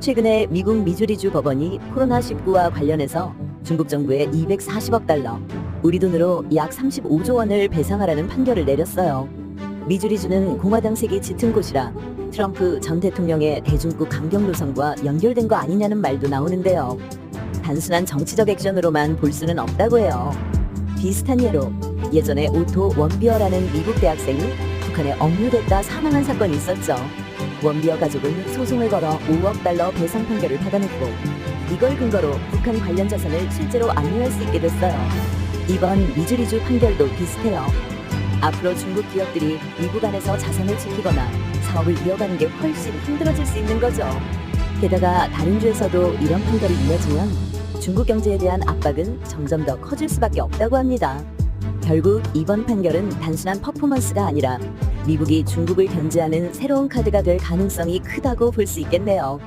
최근에 미국 미주리주 법원이 코로나19와 관련해서 중국 정부에 240억 달러, 우리 돈으로 약 35조 원을 배상하라는 판결을 내렸어요. 미주리주는 공화당 색이 짙은 곳이라 트럼프 전 대통령의 대중국 강경 노선과 연결된 거 아니냐는 말도 나오는데요. 단순한 정치적 액션으로만 볼 수는 없다고 해요. 비슷한 예로 예전에 오토 원비어라는 미국 대학생이 북한에 억류됐다 사망한 사건이 있었죠. 원비어 가족은 소송을 걸어 5억 달러 배상 판결을 받아냈고 이걸 근거로 북한 관련 자산을 실제로 압류할 수 있게 됐어요. 이번 미주리주 판결도 비슷해요. 앞으로 중국 기업들이 미국 안에서 자산을 지키거나 사업을 이어가는 게 훨씬 힘들어질 수 있는 거죠. 게다가 다른 주에서도 이런 판결이 이어지면 중국 경제에 대한 압박은 점점 더 커질 수밖에 없다고 합니다. 결국 이번 판결은 단순한 퍼포먼스가 아니라 미국이 중국을 견제하는 새로운 카드가 될 가능성이 크다고 볼 수 있겠네요.